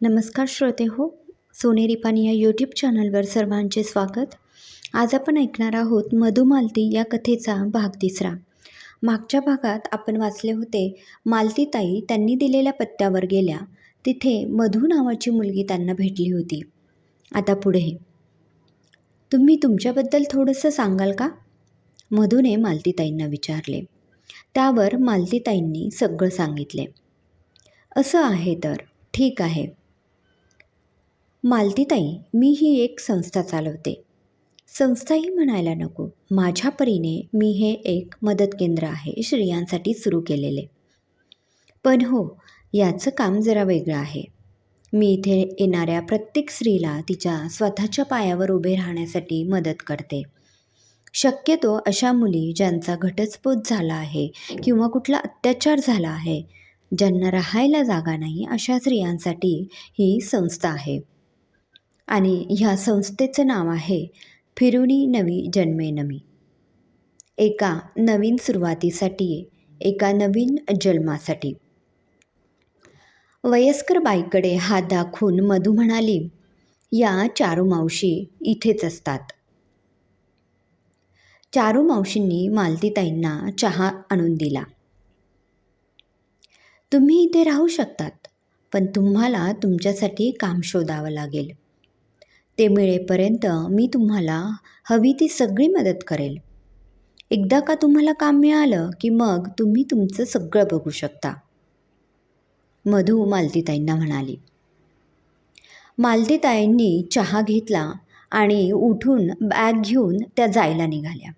नमस्कार श्रोते हो सोनेरी पाणी या यूट्यूब चॅनलवर सर्वांचे स्वागत. आज आपण ऐकणार आहोत मधुमालती या कथेचा भाग तिसरा. मागच्या भागात आपण वाचले होते मालतीताई त्यांनी दिलेल्या पत्त्यावर गेल्या. तिथे मधू नावाची मुलगी त्यांना भेटली होती. आता पुढे. तुम्ही तुमच्याबद्दल थोडंसं सांगाल का? मधूने मालतीताईंना विचारले. त्यावर मालतीताईंनी सगळं सांगितले. असं आहे तर ठीक आहे. मालतीताई मी ही एक संस्था चालवते. संस्थाही म्हणायला नको. माझ्या परीने मी हे एक मदत केंद्र आहे स्त्रियांसाठी सुरू केलेले. पण हो याचं काम जरा वेगळं आहे. मी इथे येणाऱ्या प्रत्येक स्त्रीला तिच्या स्वतःच्या पायावर उभे राहण्यासाठी मदत करते. शक्यतो अशा मुली ज्यांचा घटस्फोट झाला आहे किंवा कुठला अत्याचार झाला आहे ज्यांना राहायला जागा नाही अशा स्त्रियांसाठी ही संस्था आहे. आणि ह्या संस्थेचं नाव आहे फिरुनी नवी जन्मे नमी. एका नवीन सुरुवातीसाठी एका नवीन जन्मासाठी. वयस्कर बाईकडे हात दाखवून मधू म्हणाली या चारू मावशी इथेच असतात. चारू मावशींनी मालतीताईंना चहा आणून दिला. तुम्ही इथे राहू शकतात पण तुम्हाला तुमच्यासाठी काम शोधावं लागेल. ते मिळेपर्यंत मी तुम्हाला हवी ती सगळी मदत करेल. एकदा का तुम्हाला काम मिळालं की मग तुम्ही तुमचं सगळं बघू शकता. मधू मालतीताईंना म्हणाली. मालतीताईंनी चहा घेतला आणि उठून बॅग घेऊन त्या जायला निघाल्या.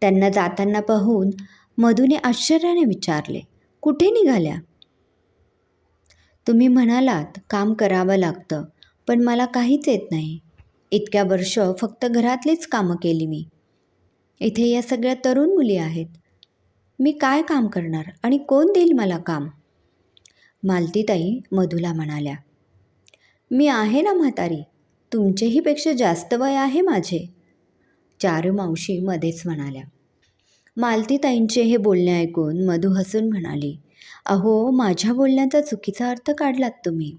त्यांना जाताना पाहून मधूने आश्चर्याने विचारले कुठे निघाल्या? तुम्ही म्हणालात काम करावं लागतं. पण मला काहीच येत नाही. इतक्या वर्ष फक्त घरातलीच कामं केली मी. इथे या सगळ्या तरुण मुली आहेत. मी काय काम करणार आणि कोण देईल मला काम? मालतीताई मधूला म्हणाल्या. मी आहे ना म्हातारी. तुमचेहीपेक्षा जास्त वय आहे माझे. चारू मावशी मध्येच म्हणाल्या. मालतीताईंचे हे बोलणे ऐकून मधू हसून म्हणाली अहो माझ्या बोलण्याचा चुकीचा अर्थ काढलात तुम्ही.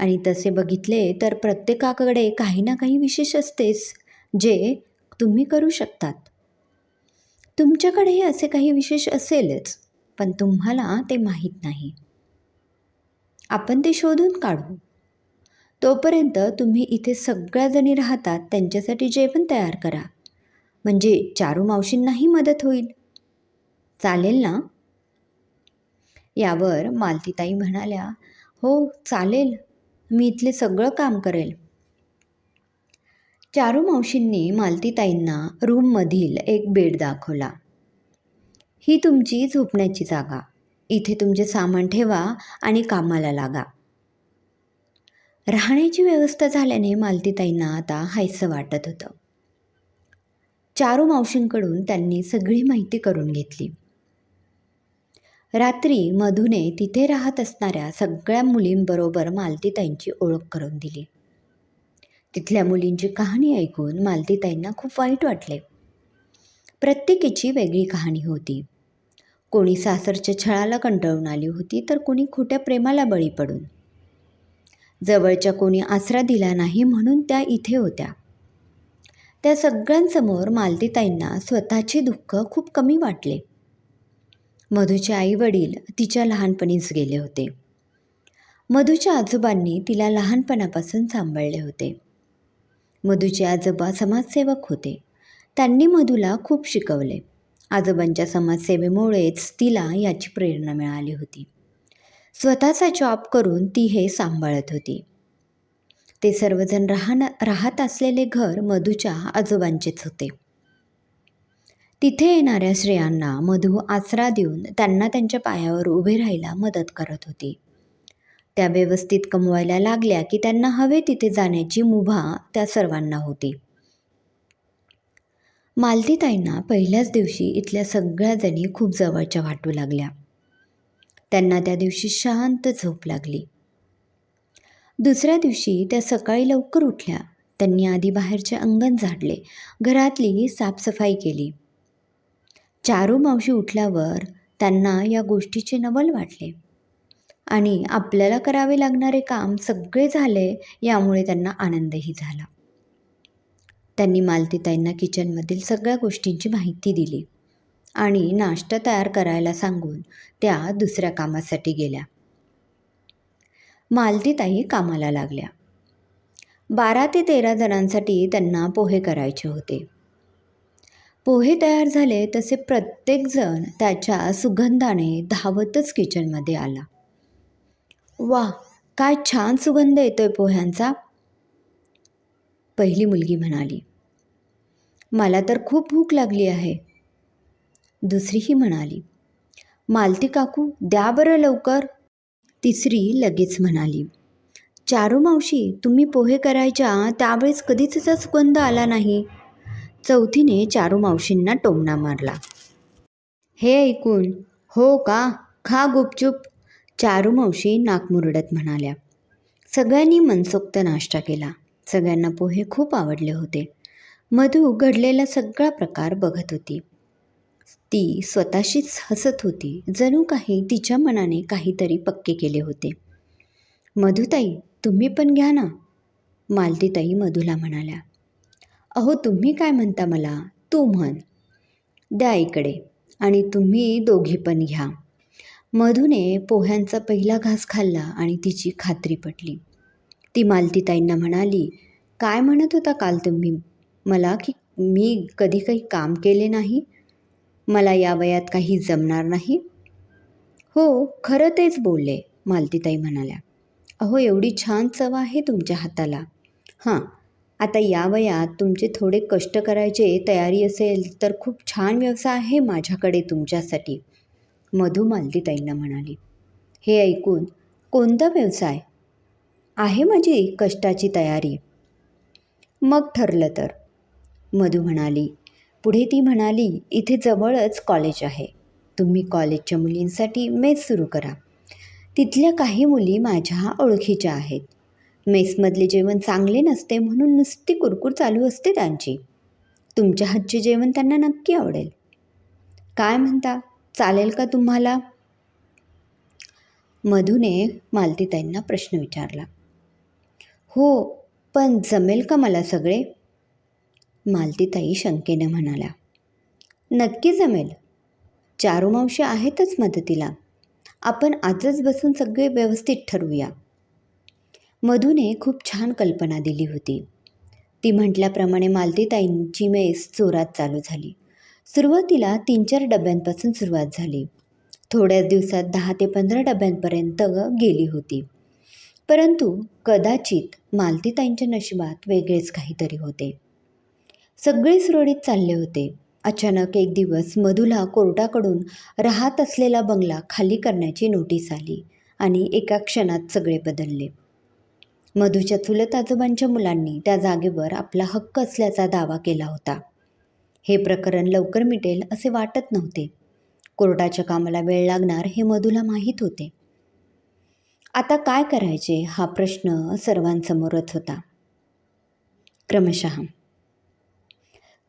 आणि तसे बघितले तर प्रत्येकाकडे काही ना काही विशेष असतेच जे तुम्ही करू शकतात. तुमच्याकडेही असे काही विशेष असेलच पण तुम्हाला ते माहीत नाही. आपण ते शोधून काढू. तोपर्यंत तुम्ही इथे सगळ्याजणी राहतात त्यांच्यासाठी जेवण तयार करा. म्हणजे चारू मावशींनाही मदत होईल. चालेल ना? यावर मालतीताई म्हणाल्या हो चालेल. मी इथले सगळं काम करेल. चारू मावशींनी मालतीताईंना रूममधील एक बेड दाखवला. ही तुमची झोपण्याची जागा. इथे तुमचे सामान ठेवा आणि कामाला लागा. राहण्याची व्यवस्था झाल्याने मालतीताईंना आता हायसं वाटत होतं. चारू मावशींकडून त्यांनी सगळी माहिती करून घेतली. रात्री मधूने तिथे राहत असणाऱ्या सगळ्या मुलींबरोबर मालतीताईंची ओळख करून दिली. तिथल्या मुलींची कहाणी ऐकून मालतीताईंना खूप वाईट वाटले. प्रत्येकीची वेगळी कहाणी होती. कोणी सासरच्या छळाला कंटाळून आली होती तर कोणी खोट्या प्रेमाला बळी पडून. जवळच्या कोणी आसरा दिला नाही म्हणून त्या इथे होत्या. त्या सगळ्यांसमोर मालतीताईंना स्वतःचे दुःख खूप कमी वाटले. मधूचे आई वडील तिच्या लहानपणीच गेले होते. मधूच्या आजोबांनी तिला लहानपणापासून सांभाळले होते. मधूचे आजोबा समाजसेवक होते. त्यांनी मधूला खूप शिकवले. आजोबांच्या समाजसेवेमुळेच तिला याची प्रेरणा मिळाली होती. स्वतःचा जॉब करून ती हे सांभाळत होती. ते सर्वजण राहणं राहत असलेले घर मधूच्या आजोबांचेच होते. तिथे येणाऱ्या स्त्रियांना मधू आसरा देऊन त्यांना त्यांच्या पायावर उभे राहायला मदत करत होती. त्या व्यवस्थित कमवायला लागल्या की त्यांना हवे तिथे जाण्याची मुभा त्या सर्वांना होती. मालतीताईंना पहिल्याच दिवशी इथल्या सगळ्या जणी खूप जवळच्या वाटू लागल्या. त्यांना त्या दिवशी शांत झोप लागली. दुसऱ्या दिवशी त्या सकाळी लवकर उठल्या. त्यांनी आधी बाहेरचे अंगण झाडले. घरातली साफसफाई केली. चारू मावशी उठल्यावर त्यांना या गोष्टीचे नवल वाटले. आणि आपल्याला करावे लागणारे काम सगळे झाले यामुळे त्यांना आनंदही झाला. त्यांनी मालतीताईंना किचनमधील सगळ्या गोष्टींची माहिती दिली आणि नाश्ता तयार करायला सांगून त्या दुसऱ्या कामासाठी गेल्या. मालतीताई कामाला लागल्या. बारा ते तेरा जणांसाठी त्यांना पोहे करायचे होते. पोहे तयार झाले तसे प्रत्येकजण त्याच्या सुगंधाने धावतच किचनमध्ये आला. वा काय छान सुगंध येतोय पोह्यांचा पहिली मुलगी म्हणाली. मला तर खूप भूक लागली आहे. दुसरीही म्हणाली. मालती काकू द्या बरं लवकर. तिसरी लगेच म्हणाली. चारू मावशी तुम्ही पोहे करायच्या त्यावेळेस कधीच त्याचा सुगंध आला नाही. चौथीने चारू मावशींना टोमणा मारला. हे ऐकून हो का? खा गुपचूप. चारू मावशी नाकमुरडत म्हणाल्या. सगळ्यांनी मनसोक्त नाश्ता केला. सगळ्यांना पोहे खूप आवडले होते. मधू घडलेला सगळा प्रकार बघत होती. ती स्वतःशीच हसत होती. जणू काही तिच्या मनाने काहीतरी पक्के केले होते. मधुताई तुम्ही पण घ्या ना. मालतीताई मधूला म्हणाल्या. अहो तुम्ही काय म्हणता मला? तू म्हण. द्या इकडे आणि तुम्ही दोघी पण घ्या. मधूने पोह्यांचा पहिला घास खाल्ला आणि तिची खात्री पटली. ती मालतीताईंना म्हणाली काय म्हणत होता काल तुम्ही? मला की मी कधी काही काम केले नाही? मला या वयात काही जमणार नाही? हो खरं तेच बोलले मालतीताई म्हणाल्या. अहो एवढी छान चव आहे तुमच्या हाताला. हां आता या वयात तुमचे थोडे कष्ट करायचे तयारी असेल तर खूप छान व्यवसाय आहे माझ्याकडे तुमच्यासाठी. मधू मालतीताईंना म्हणाली. हे ऐकून कोणता व्यवसाय? आहे माझी कष्टाची तयारी. मग ठरलं तर. मधू म्हणाली. पुढे ती म्हणाली इथे जवळच कॉलेज आहे. तुम्ही कॉलेजच्या मुलींसाठी मेस सुरू करा. तिथल्या काही मुली माझ्या ओळखीच्या आहेत. मेसमधले जेवण चांगले नसते म्हणून नुसती कुरकुर चालू असते त्यांची. तुमच्या हातचे जेवण त्यांना नक्की आवडेल. काय म्हणता? चालेल का तुम्हाला? मधूने मालतीताईंना प्रश्न विचारला. हो पण जमेल का मला सगळे? मालतीताई शंकेने म्हणाल्या. नक्की जमेल. चारूमावशी आहेतच मदतीला. आपण आजच बसून सगळे व्यवस्थित ठरवूया. मधूने खूप छान कल्पना दिली होती. ती म्हटल्याप्रमाणे मालतीताईंची मेस जोरात चालू झाली. सुरुवातीला तीन चार डब्यांपासून सुरुवात झाली. थोड्याच दिवसात दहा ते पंधरा डब्यांपर्यंत गेली होती. परंतु कदाचित मालतीताईंच्या नशिबात वेगळेच काहीतरी होते. सगळे सुरळीत चालले होते. अचानक एक दिवस मधूला कोर्टाकडून राहत असलेला बंगला खाली करण्याची नोटीस आली आणि एका क्षणात सगळे बदलले. मधूच्या चुलत आजोबांच्या मुलांनी त्या जागेवर आपला हक्क असल्याचा दावा केला होता. हे प्रकरण लवकर मिटेल असे वाटत नव्हते. कोर्टाच्या कामाला वेळ लागणार हे मधूला माहीत होते. आता काय करायचे हा प्रश्न सर्वांसमोरच होता. क्रमशः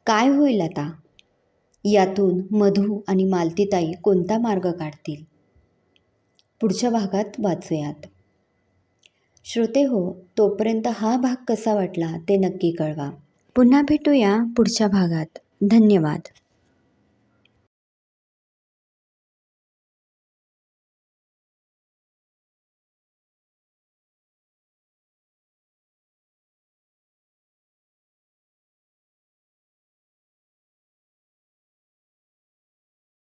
काय होईल आता? यातून मधू आणि मालतीताई कोणता मार्ग काढतील? पुढच्या भागात वाचूयात. श्रोते हो तोपर्यंत हा भाग कसा वाटला ते नक्की कळवा. पुन्हा भेटूया पुढच्या भागात. धन्यवाद.